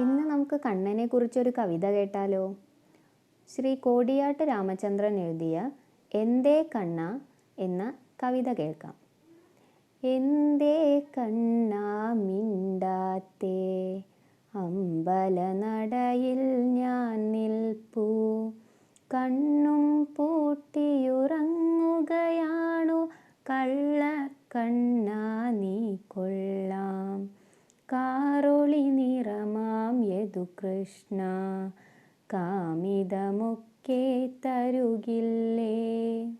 നമുക്ക് കണ്ണനെ കുറിച്ചൊരു കവിത കേട്ടാലോ? ശ്രീ കോടിയാട്ട് രാമചന്ദ്രൻ എഴുതിയ എന്തേ കണ്ണ എന്ന കവിത കേൾക്കാം. എന്തേ കണ്ണ മിണ്ടാത്തേ അമ്പലനടയിൽ ഞാൻ നിൽപ്പൂ. കണ്ണും പൂട്ടിയുറങ്ങുകയാണു കള്ളക്കണ്ണാ കൃഷ്ണ കാമിതമൊക്കെ തരുകില്ലേ?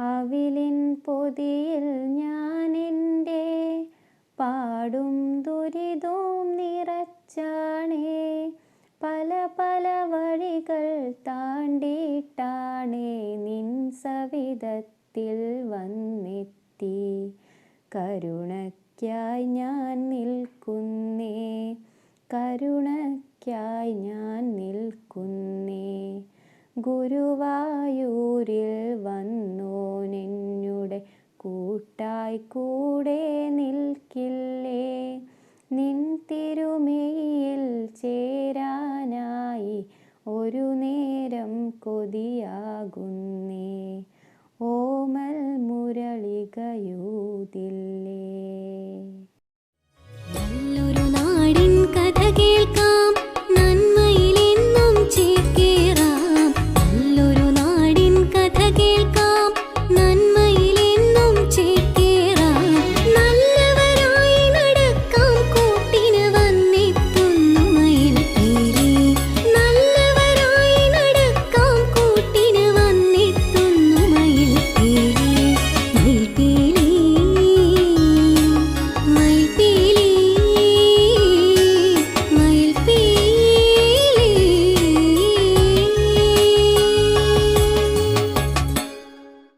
അവിലിൻ പൊതിയിൽ ഞാൻ എന്റെ പാടും ദുരിതവും നിറച്ചാണേ. പല പല വഴികൾ താണ്ടിയിട്ടാണേ നിൻ സവിധത്തിൽ വന്നെത്തി. കരുണയ്ക്കായി ഞാൻ നിൽക്കുന്നേ. കരുണയ്ക്കായി ഞാൻ നിൽക്കുന്നേ. ഗുരുവായൂരിൽ വന്നോ വന്നോനെന്നുടെ കൂട്ടായി കൂടെ നിൽക്കില്ലേ. നിൻ തിരുമേയിൽ ചേരാനായി ഒരു നേരം കൊതിയാകുന്നേ. ഓമൽ മുരളികയൂതില്ലേ